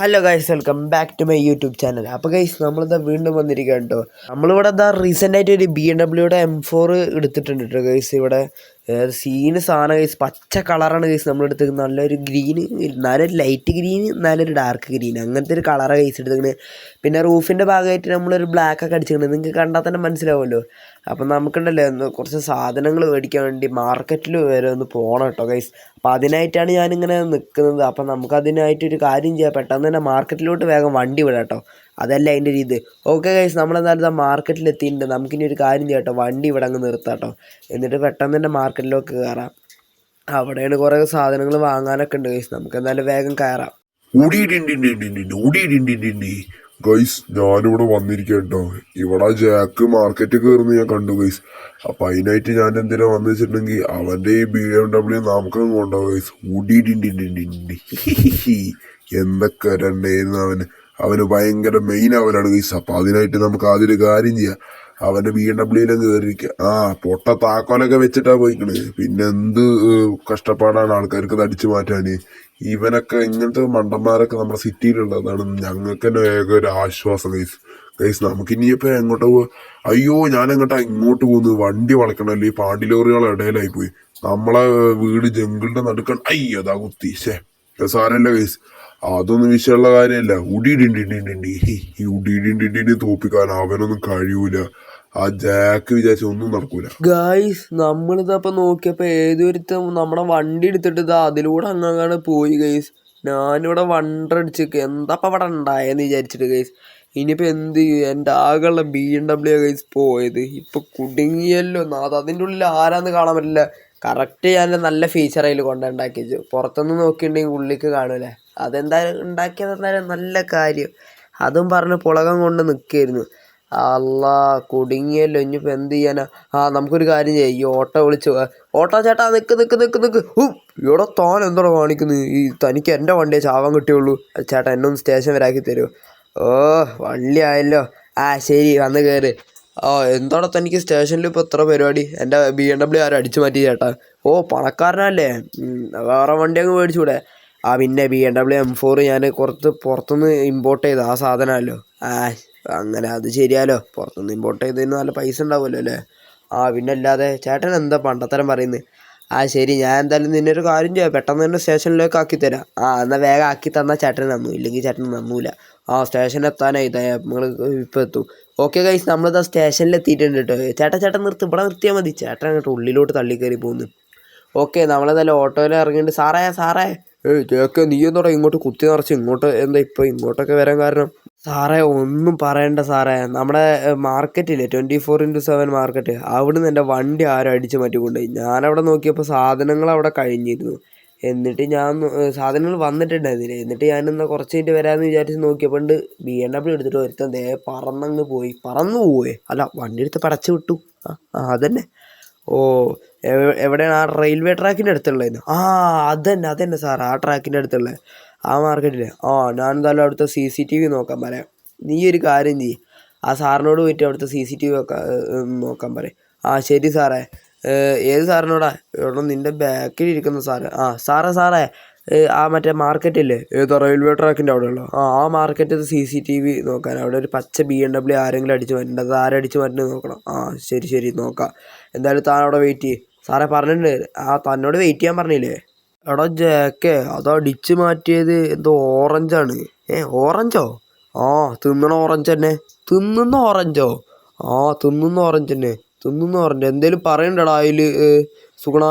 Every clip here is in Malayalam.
Hello guys welcome back to my YouTube channel അപ്പോൾ ഗൈസ് നമ്മളിതാ വീണ്ടും വന്നിരിക്കുകയാണ് കേട്ടോ നമ്മളിവിടെ എന്താ റീസെന്റ് ആയിട്ട് ഒരു ബി എം ഡബ്ല്യൂടെ എം ഫോർ എടുത്തിട്ടുണ്ട് കേട്ടോ ഗൈസ് ഇവിടെ സീന് സാധനം ഗൈസ് പച്ച കളറാണ് ഗൈസ് നമ്മളെടുത്ത് നല്ലൊരു ഗ്രീന് നല്ലൊരു ലൈറ്റ് ഗ്രീൻ നല്ലൊരു ഡാർക്ക് ഗ്രീൻ അങ്ങനത്തെ ഒരു കളറാണ് ഗൈസ് എടുത്തിരിക്കുന്നത് പിന്നെ റൂഫിന്റെ ഭാഗമായിട്ട് നമ്മളൊരു ബ്ലാക്ക് ഒക്കെ അടിച്ചിരിക്കുന്നത് നിങ്ങൾക്ക് കണ്ടാൽ തന്നെ മനസ്സിലാവുമല്ലോ. അപ്പം നമുക്കുണ്ടല്ലോ ഒന്ന് കുറച്ച് സാധനങ്ങൾ മേടിക്കാൻ വേണ്ടി മാർക്കറ്റിൽ വരെ ഒന്ന് പോകണം കേട്ടോ ഗൈസ് അപ്പോൾ അതിനായിട്ടാണ് ഞാനിങ്ങനെ നിൽക്കുന്നത് അപ്പം നമുക്കതിനായിട്ടൊരു കാര്യം ചെയ്യാം. പെട്ടെന്ന് തന്നെ മാർക്കറ്റിലോട്ട് വേഗം വണ്ടി വിടാം കേട്ടോ. അതല്ല അതിന്റെ ഒരു ഇത് ഓക്കെ ഗൈസ് നമ്മളെന്തായാലും ഇതാ മാർക്കറ്റിൽ എത്തിയിട്ടുണ്ട്. നമുക്കിനി ഒരു കാര്യം ചെയ്യാം വണ്ടി ഇവിടെ അങ്ങ് നിർത്താം കേട്ടോ എന്നിട്ട് പെട്ടെന്ന് തന്നെ മാർക്കറ്റിലേക്ക് കയറാം അവിടെയാണ് കുറേ സാധനങ്ങൾ വാങ്ങാനൊക്കെ ഉണ്ട് ഗൈസ് നമുക്ക് എന്തായാലും വേഗം കയറാം ഗൈസ് ഞാനിവിടെ വന്നിരിക്കട്ടോ ഇവിടെ ജാക്ക് മാർക്കറ്റ് കയറുന്ന ഞാൻ കണ്ടു ഗൈസ് അപ്പൊ അതിനായിട്ട് ഞാൻ എന്തിനാ വന്നു വെച്ചിട്ടുണ്ടെങ്കിൽ ഈ ബി എം ഡബ്ല്യു നമുക്ക് കൊണ്ടുപോകും ഗൈസ് ഊടി എന്തൊക്കെ രണ്ടായിരുന്നു അവന്. അവന് ഭയങ്കര മെയിൻ അവനാണ് ഗൈസ്. അപ്പൊ അതിനായിട്ട് നമുക്ക് ആദ്യം കാര്യം ചെയ്യാം. അവന്റെ ബി എം ഡബ്ല്യൂയിലും കയറിയിരിക്കുക ആ പൊട്ട താക്കോലൊക്കെ വെച്ചിട്ടാ പോയിക്കണ്. പിന്നെ എന്ത് കഷ്ടപ്പാടാണ് ആൾക്കാർക്ക് അടിച്ചു മാറ്റാന്. ഇവനൊക്കെ ഇങ്ങനത്തെ മണ്ടന്മാരൊക്കെ നമ്മുടെ സിറ്റിയിലുള്ളതാണ് ഞങ്ങൾക്ക് തന്നെ ഏക ഒരു ആശ്വാസം ഗൈസ്. ഗൈസ് നമുക്ക് ഇനിയിപ്പോ എങ്ങോട്ട് പോവാ? അയ്യോ ഞാൻ എങ്ങോട്ടാ ഇങ്ങോട്ട് പോകുന്നു വണ്ടി വളക്കണല്ലോ ഈ പാണ്ടിലോറികളുടെ ഇടയിലായി പോയി. നമ്മളെ വീട് ജംഗിളിന്റെ നടുക്കണം. അയ്യോ അതാ കുത്തി. ശേ സാരല്ല ഗൈസ്. അതൊന്നും വിഷയമുള്ള കാര്യമല്ല. ഉടിയിടിണ്ടിണ്ടിണ്ടി ഈ ഉടിയിടിണ്ടിണ്ടി തോപ്പിക്കാൻ അവനൊന്നും കഴിയൂല. ആ ജാക്ക് വിചാരിച്ച ഒന്നും നടക്കൂല. ഗായ്സ് നമ്മളിതപ്പോൾ നോക്കിയപ്പോ ഏതൊരുത്തും നമ്മുടെ വണ്ടി എടുത്തിട്ട് ഇതാ അതിലൂടെ അങ്ങാണ് പോയി ഗൈസ് ഞാനിവിടെ വണ്ടടിച്ചേക്ക് എന്താ ഇപ്പം അവിടെ ഉണ്ടായെന്ന് വിചാരിച്ചിട്ട് ഗൈസ് ഇനിയിപ്പോൾ എന്ത് ചെയ്യും? എന്റെ ആകെയുള്ള ബി എം ഡബ്ല്യു ഗൈസ് പോയത്. ഇപ്പൊ കുടുങ്ങിയല്ലോ. അത് അതിന്റെ ഉള്ളിൽ ആരാന്ന് കാണാൻ പറ്റില്ല. കറക്റ്റ് ഞാൻ നല്ല ഫീച്ചർ അതിൽ കൊണ്ടുണ്ടാക്കി പുറത്തുനിന്ന് നോക്കിയിട്ടുണ്ടെങ്കിൽ ഉള്ളിലേക്ക് കാണൂലേ അതെന്തായാലും ഉണ്ടാക്കിയത് എന്തായാലും നല്ല കാര്യം. അതും പറഞ്ഞ് പുളകം കൊണ്ട് നിൽക്കുകയായിരുന്നു അല്ലാ കുടുങ്ങിയല്ലോ. ഇനിയിപ്പോൾ എന്ത് ചെയ്യാനാ? ആ നമുക്കൊരു കാര്യം ചെയ്യാം. ഈ ഓട്ടോ വിളിച്ചു ഓട്ടോ ചേട്ടാ നിൽക്ക് നിൽക്ക് നിൽക്ക് നിൽക്ക് ഇവിടെ താൻ എന്തോടാ കാണിക്കുന്നു? ഈ തനിക്ക് എന്റെ വണ്ടിയെ ചാവാൻ കിട്ടിയുള്ളൂ. ചേട്ടാ എന്നൊന്ന് സ്റ്റേഷൻ ആക്കി തരുമോ ഓ വള്ളി ആയല്ലോ. ആ ശരി വന്ന് കയറ് ഓ എന്താടാ തനിക്ക് സ്റ്റേഷനിൽ ഇപ്പോൾ എത്ര പരിപാടി? എന്റെ ബി എം ഡബ്ല്യു ആരും അടിച്ചു മാറ്റി ചേട്ടാ? ഓ പണക്കാരനല്ലേ? വേറെ വണ്ടി അങ്ങ് മേടിച്ചൂടെ? ആ പിന്നെ B M W M four ഞാൻ കുറച്ച് പുറത്തുനിന്ന് ഇമ്പോർട്ട് ചെയ്ത ആ സാധനമല്ലോ ആ അങ്ങനെ അത് ശരിയാലോ. പുറത്തുനിന്ന് ഇമ്പോർട്ട് ചെയ്തതിന് നല്ല പൈസ ഉണ്ടാവുമല്ലോ അല്ലേ? ആ പിന്നെ അല്ലാതെ ചേട്ടൻ എന്താ പണ്ടത്തരം പറയുന്നത് ആ ശരി ഞാൻ എന്തായാലും നിന്നെ ഒരു കാര്യം ചെയ്യാം. പെട്ടെന്ന് തന്നെ സ്റ്റേഷനിലേക്ക് ആക്കി തരാം. ആ എന്നാൽ വേഗം ആക്കി തന്നാൽ ചേട്ടന് നന്നു. ഇല്ലെങ്കിൽ ചേട്ടന് നന്നൂല. ആ സ്റ്റേഷനിൽ എത്താനായി. നമ്മൾ ഇപ്പോൾ എത്തും. ഓക്കെ കൈസ് നമ്മളിതാ സ്റ്റേഷനിൽ എത്തിയിട്ടുണ്ട് കേട്ടോ. ചേട്ടാ ചേട്ടൻ നിർത്തി. ഇവിടെ നിർത്തിയാൽ മതി. ചേട്ടൻ അങ്ങോട്ട് ഉള്ളിലോട്ട് തള്ളി കയറി പോകുന്നു ഓക്കെ നമ്മളെന്തായാലും ഓട്ടോയിൽ ഇറങ്ങിയിട്ട് സാറേ സാറേ. ഏയ് ചേക്ക നീ എന്താ ഇങ്ങോട്ട് കുത്തി നിറച്ച് ഇങ്ങോട്ട് എന്താ ഇപ്പോൾ ഇങ്ങോട്ടൊക്കെ വരാൻ കാരണം? സാറേ ഒന്നും പറയണ്ട സാറേ. നമ്മുടെ മാർക്കറ്റില്ലേ twenty four into seven market അവിടുന്ന് എന്റെ വണ്ടി ആരും അടിച്ച് മാറ്റിക്കൊണ്ടുപോയി. ഞാനവിടെ നോക്കിയപ്പോൾ സാധനങ്ങൾ അവിടെ കഴിഞ്ഞിരുന്നു. എന്നിട്ട് ഞാൻ സാധനങ്ങൾ വന്നിട്ടുണ്ടായിരുന്നില്ല. എന്നിട്ട് ഞാനെന്നാൽ കുറച്ച് കഴിഞ്ഞിട്ട് വരാമെന്ന് വിചാരിച്ച് നോക്കിയപ്പോൾ ബി എം ഡബ്ല്യൂ എടുത്തിട്ട് ഒരുത്തൻ ദേ പറന്നങ്ങ് പോയി. പറന്നു പോയേ അല്ല വണ്ടി എടുത്ത് പടച്ചു വിട്ടു. ആ, അതന്നെ. ഓ എവിടെയാണ് ആ റെയിൽവേ ട്രാക്കിന്റെ അടുത്തുള്ളതെന്ന് ആ അതന്നെ അതന്നെ സാർ ആ ട്രാക്കിന്റെ അടുത്തുള്ളത്. ആ മാർക്കറ്റിൽ ഓ ഞാൻ എന്തായാലും അവിടുത്തെ സി സി ടി വി നോക്കാൻ പറയാം. നീ ഒരു കാര്യം ചെയ്യ്. ആ സാറിനോട് പോയിട്ട് അവിടുത്തെ സി സി ടി വി നോക്കാൻ പറയും. ആ ശരി സാറേ. ഏത് സാറിനോടാ? എവിടെ നിന്റെ ബാക്കിൽ ഇരിക്കുന്ന സാറ്. ആ സാറേ സാറേ. ആ മറ്റേ മാർക്കറ്റില്ലേ? ഏതോ റെയിൽവേ ട്രാക്കിന്റെ അവിടെ ഉള്ളോ ആ ആ മാർക്കറ്റിൽ സി സി ടി വി നോക്കാൻ. അവിടെ ഒരു പച്ച ബി എം ഡബ്ല്യു ആരെങ്കിലും അടിച്ച് മാറ്റുന്നുണ്ട് അത് ആരടിച്ച് മാറ്റുന്നത് നോക്കണം. ആ ശരി ശരി നോക്കാം. എന്തായാലും താൻ അവിടെ വെയിറ്റ് ചെയ്യ്. സാറേ പറഞ്ഞിട്ടുണ്ട്. ആ തന്നോട് വെയിറ്റ് ചെയ്യാൻ പറഞ്ഞില്ലേ? എടാ ജേക്കേ അത് അടിച്ച് മാറ്റിയത് എന്തോ ഓറഞ്ചാണ് ഏ ഓറഞ്ചോ ആ തിന്നണ ഓറഞ്ച് തന്നെ. തിന്നുന്ന ഓറഞ്ചോ ആ തിന്നുന്ന ഓറഞ്ച് തന്നെ. തിന്നുന്ന ഓറഞ്ച് എന്തേലും പറയണ്ടടാ അതിൽ സുഗുണ?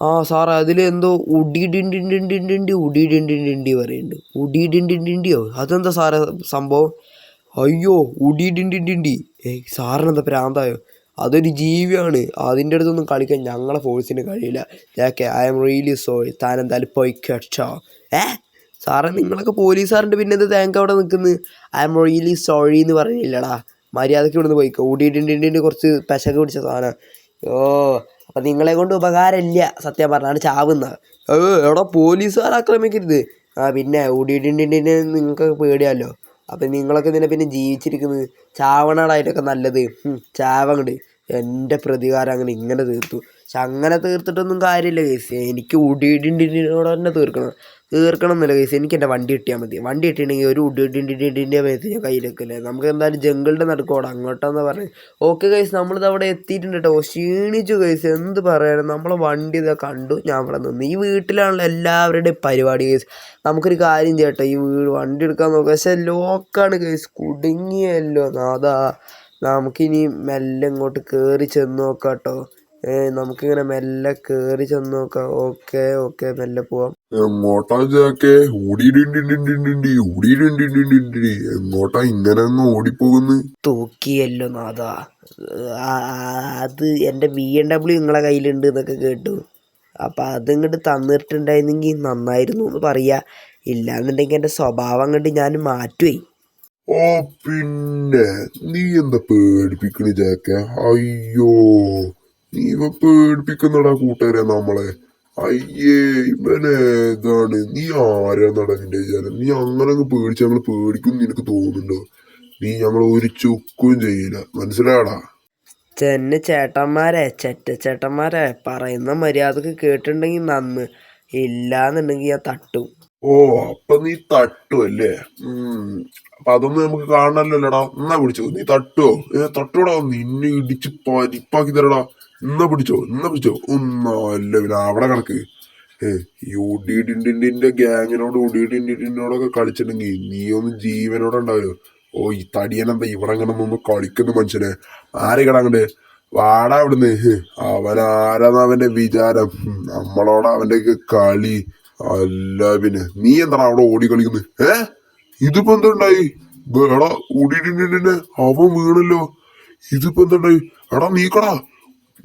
ആ സാറേ അതിൽ എന്തോ ഉടിഡിണ്ടിണ്ടിണ്ടിണ്ടി ഉടിഡിണ്ടിണ്ടിണ്ടി പറയുന്നുണ്ട് ഉടിഡിണ്ടിണ്ടിണ്ടിയോ അതെന്താ സാറേ സംഭവം അയ്യോ ഉടിഡിണ്ടിണ്ടിണ്ടി ഏയ് സാറിനെന്താ പ്രാന്തായോ അതൊരു ജീവിയാണ് അതിന്റെ അടുത്തൊന്നും കളിക്കാൻ ഞങ്ങളെ ഫോഴ്സിന് കഴിയില്ല ജാക്കെ ഐ എം റിയലി സോറി താൻ എന്തായാലും പോയി കേട്ടോ ഏ സാറേ നിങ്ങളൊക്കെ പോലീസുകാരന്റെ പിന്നെ എന്ത് തേങ്ങ അവിടെ നിൽക്കുന്നത് ഐ എം റിയലി സോറി എന്ന് പറഞ്ഞില്ലടാ മര്യാദയ്ക്ക് ഇവിടുന്ന് പോയിക്കോ ഊടിയിട്ടുണ്ട് കുറച്ച് പെശക പിടിച്ച സാധനം ഓ അപ്പം നിങ്ങളെ കൊണ്ട് ഉപകാരമില്ല സത്യം പറഞ്ഞാണ് ചാവുന്ന. എടാ പോലീസുകാർ ആക്രമിക്കരുത്. ആ പിന്നെ ഓടിയിട്ടുണ്ടെങ്കിൽ നിങ്ങൾക്ക് പേടിയാലോ. അപ്പം നിങ്ങളൊക്കെ ഇതിനെ പിന്നെ ജീവിച്ചിരിക്കുന്നത്? ചാവണടായിട്ടൊക്കെ നല്ലത്. ചാവങ്ങട്. എന്റെ പ്രതികാരം അങ്ങനെ ഇങ്ങനെ തീർത്തു. പക്ഷെ അങ്ങനെ തീർത്തിട്ടൊന്നും കാര്യമില്ല കേസ് എനിക്ക് ഉടിയിടിണ്ടിനോട് തന്നെ തീർക്കണം. തീർക്കണം എന്നില്ല കേസ് എനിക്ക് എന്റെ വണ്ടി കിട്ടിയാൽ മതി. വണ്ടി കിട്ടിയിട്ടുണ്ടെങ്കിൽ ഒരു ഉടിയിടിണ്ടിന്റെ മേത്ത് ഞാൻ കയ്യിലേക്കല്ലേ. നമുക്ക് എന്തായാലും ജംഗിളിന്റെ നടുക്കോടെ അങ്ങോട്ടാന്ന് പറഞ്ഞത് ഓക്കെ കേസ് നമ്മളിത് അവിടെ എത്തിയിട്ടുണ്ട് കേട്ടോ. ക്ഷീണിച്ചു കേസ് എന്ത് പറയാനും. നമ്മളെ വണ്ടി ഇതാ കണ്ടു. ഞാൻ അവിടെ നിന്ന്. ഈ വീട്ടിലാണല്ലോ എല്ലാവരുടെയും പരിപാടി കേസ് നമുക്കൊരു കാര്യം ചെയ്യട്ടെ ഈ വീട് വണ്ടി എടുക്കാൻ നോക്കാം. പക്ഷെ ലോക്കാണ് കേസ് കുടുങ്ങിയല്ലോ നാദാ. നമുക്കിനി മെല്ലെ ഇങ്ങോട്ട് കയറി ചെന്ന് നോക്കാം കേട്ടോ ഏ നമുക്കിങ്ങനെ മെല്ലെ കയറി ചെന്ന് നോക്കാം. ഓക്കെ ഓക്കെ മെല്ലെ പോവാം. എങ്ങോട്ടാ ഓടിയിടുണ്ടിണ്ടിണ്ടിണ്ടി ഓടിയിടുണ്ടിണ്ടിണ്ടി എങ്ങോട്ടാ ഇങ്ങനെ അങ്ങ് ഓടിപ്പോകുന്നു? തൂക്കിയല്ലോ നാഥ. അത് എന്റെ ബി എം ഡബ്ല്യു നിങ്ങളെ കയ്യിലുണ്ട് എന്നൊക്കെ കേട്ടു. അപ്പം അതിങ്ങോട്ട് തന്നിട്ടുണ്ടായിരുന്നെങ്കിൽ നന്നായിരുന്നു എന്ന് പറയാ. ഇല്ലാന്നുണ്ടെങ്കിൽ എന്റെ സ്വഭാവം അങ്ങോട്ട് ഞാൻ മാറ്റുവേ. ഓ പിന്നെ നീ എന്താ പേടിപ്പിക്കണ ജാക്ക? അയ്യോ നീ ഇവ പേടിപ്പിക്കുന്നടാ കൂട്ടുകാരെ നമ്മളെ. അയ്യേ ഇവനെ ഇതാണ് നീ ആരാന്നടാ നിന്റെ വിചാരം? നീ അങ്ങനെ അങ്ങ് പേടിച്ച് ഞങ്ങൾ പേടിക്കും നിനക്ക് തോന്നുന്നുണ്ടോ? നീ ഞങ്ങൾ ഒരു ചുക്കും ചെയ്യില്ല. മനസ്സിലാടാ ചെന്ന ചേട്ടന്മാരെ ചെറ്റ ചേട്ടന്മാരെ പറയുന്ന മര്യാദയ്ക്ക് കേട്ടിട്ടുണ്ടെങ്കിൽ നന്ന്. ഇല്ലാന്നുണ്ടെങ്കിൽ ഞാൻ തട്ടും. ഓ അപ്പൊ നീ തട്ടുമല്ലേ ഉം. അപ്പൊ അതൊന്നും നമുക്ക് കാണണല്ലോടാ എന്നാ പിടിച്ചോ. നീ തട്ടുവോ ഏ തട്ടോടാ. നിന്നെ ഇടിച്ച് പരിപ്പാക്കി തരടാ. എന്നാ പിടിച്ചോ. എന്നാ പിടിച്ചോ. ഒന്നല്ല പിന്നെ അവിടെ കിടക്ക് ഏ ഈ ഉടിയിടിണ്ടിന്റെ ഗ്യാങ്ങിനോട് ഉടിയിടിണ്ടിനോടൊക്കെ കളിച്ചിട്ടുണ്ടെങ്കിൽ നീ ഒന്ന് ജീവനോടെ ഉണ്ടാവോ ഓ ഈ തടിയനെന്താ ഇവിടെ അങ്ങനെ നിന്ന് കളിക്കുന്ന മനുഷ്യനെ? ആരെ കിടാങ്ങണ്ട് വാടാ അവിടുന്ന്. അവന്റെ വിചാരം? നമ്മളോടാ അവന്റെ കളി. അല്ല പിന്നെ നീ എന്താണ് അവിടെ ഓടി കളിക്കുന്നത് ഏ? ഇതിപ്പോ എന്തുണ്ടായി? എടാ ഓടിയിട്ടുണ്ട് അവൻ വീണല്ലോ. ഇതിപ്പോ എന്തുണ്ടായി? എടാ നീക്കടാ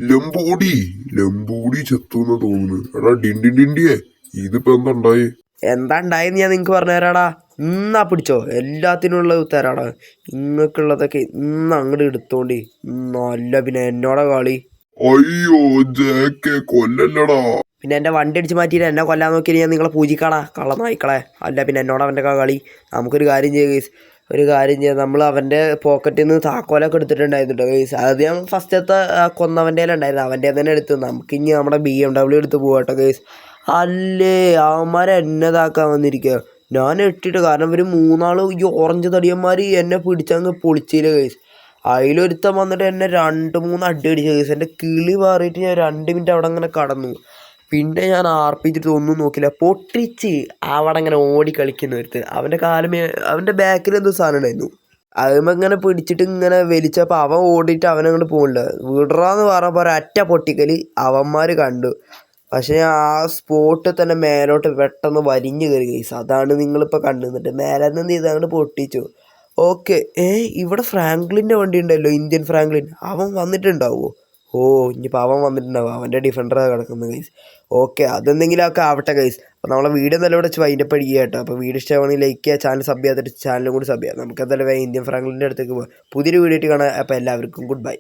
ലംബൂടി ലംബൂടി ചെത്തുന്ന തോന്നുന്നു. എടാ ഡിൻഡി ഡിൻഡിയെ ഇതിപ്പോ എന്തുണ്ടായി? എന്താ ഉണ്ടായെന്ന് ഞാൻ നിങ്ങൾക്ക് പറഞ്ഞു തരാടാ. ഇന്നാ പിടിച്ചോ. എല്ലാത്തിനുള്ള തരാടാ. നിങ്ങൾക്കുള്ളതൊക്കെ ഇന്ന് അങ്ങോട്ട് എടുത്തോണ്ടി. നല്ല പിന്നെ എന്നോടെ കളി. അയ്യോ ജേക്കെ കൊല്ലല്ലടാ. പിന്നെ എന്റെ വണ്ടി അടിച്ച് മാറ്റിയിട്ട് എന്നെ കൊല്ലാൻ നോക്കി ഞാൻ നിങ്ങളെ പൂജിക്കാടാ. കള്ള അല്ല പിന്നെ എന്നോട് അവന്റെ കളി. നമുക്കൊരു കാര്യം ചെയ്യുക ഗൈസ്. ഒരു കാര്യം ചെയ്യാം. നമ്മൾ അവന്റെ പോക്കറ്റിൽ നിന്ന് താക്കോലൊക്കെ എടുത്തിട്ടുണ്ടായിരുന്നു ഗൈസ്. അത് ഞാൻ ഫസ്റ്റത്തെ കൊന്നവന്റെ ഉണ്ടായിരുന്നു. അവന്റെ തന്നെ എടുത്ത് നമുക്ക് ഇനി നമ്മുടെ ബി എം ഡബ്ല്യു എടുത്ത് പോകട്ടെ കേട്ടോ ഗൈസ്. അല്ലേ? അവന്മാരെ എന്നെ താക്കാൻ വന്നിരിക്കുക ഞാൻ എട്ടിട്ട് കാരണം ഇവർ മൂന്നാൾ ഈ ഓറഞ്ച് തടിയന്മാർ എന്നെ പിടിച്ചങ്ങ് പൊളിച്ചില്ല ഗൈസ്. അതിലൊരുത്തം വന്നിട്ട് എന്നെ രണ്ട് മൂന്ന് അടി അടിച്ചു ഗൈസ്. എന്റെ കിളി മാറിയിട്ട് ഞാൻ രണ്ട് മിനിറ്റ് അവിടെ അങ്ങനെ കടന്നു. പിന്നെ ഞാൻ ആർപ്പിച്ചിട്ട് ഒന്നും നോക്കില്ല. പൊട്ടിച്ച് അവിടെ അങ്ങനെ ഓടി കളിക്കുന്ന ഒരുത്ത്. അവന്റെ കാലമേ അവന്റെ ബാക്കിൽ എന്തോ സാധനം ഉണ്ടായിരുന്നു. അതുമ്പോൾ ഇങ്ങനെ പിടിച്ചിട്ട് ഇങ്ങനെ വലിച്ചപ്പോൾ അവൻ ഓടിയിട്ട് അവനങ്ങോട്ട് പോകണ്ട വിടറാന്ന് പറഞ്ഞപ്പോൾ ഒരറ്റ പൊട്ടിക്കൽ അവന്മാർ കണ്ടു. പക്ഷേ ആ സ്പോട്ടിൽ തന്നെ മേലോട്ട് പെട്ടെന്ന് വലിഞ്ഞു കയറി ഗൈസ് അതാണ് നിങ്ങളിപ്പോൾ കണ്ടുന്നിട്ട് മേലെ നിന്ന് ഇത് അങ്ങോട്ട് പൊട്ടിച്ചു. ഓക്കെ ഏ ഇവിടെ ഫ്രാങ്ക്ലിന്റെ വണ്ടി ഉണ്ടല്ലോ. ഇന്ത്യൻ ഫ്രാങ്ക്ലിൻ അവൻ വന്നിട്ടുണ്ടാവുമോ ഓ ഇനിയിപ്പോൾ അവൻ വന്നിട്ടുണ്ടാവും. അവന്റെ ഡിഫൻഡറാണ് കിടക്കുന്നത് ഗൈസ് ഓക്കെ അതെന്തെങ്കിലും ഒക്കെ ആവട്ടെ ഗൈസ് അപ്പോൾ നമ്മളെ വീഡിയോ നല്ല ഇവിടെ വെച്ച് വൈൻഡപ്പ് കേട്ടോ. അപ്പോൾ വീഡിയോ ഇഷ്ടമാണെങ്കിൽ ലൈക്ക് ചെയ്യുക ചാനൽ സബ് ചെയ്യാത്തിട്ട് ചാനലും കൂടി സബ് ചെയ്യാം. നമുക്ക് എന്തായാലും ഇന്ത്യൻ ഫ്രാങ്ക്ലിന്റെ അടുത്തേക്ക് പോകാം പുതിയൊരു വീഡിയോ ആയിട്ട് കാണാം. അപ്പോൾ എല്ലാവർക്കും ഗുഡ് ബൈ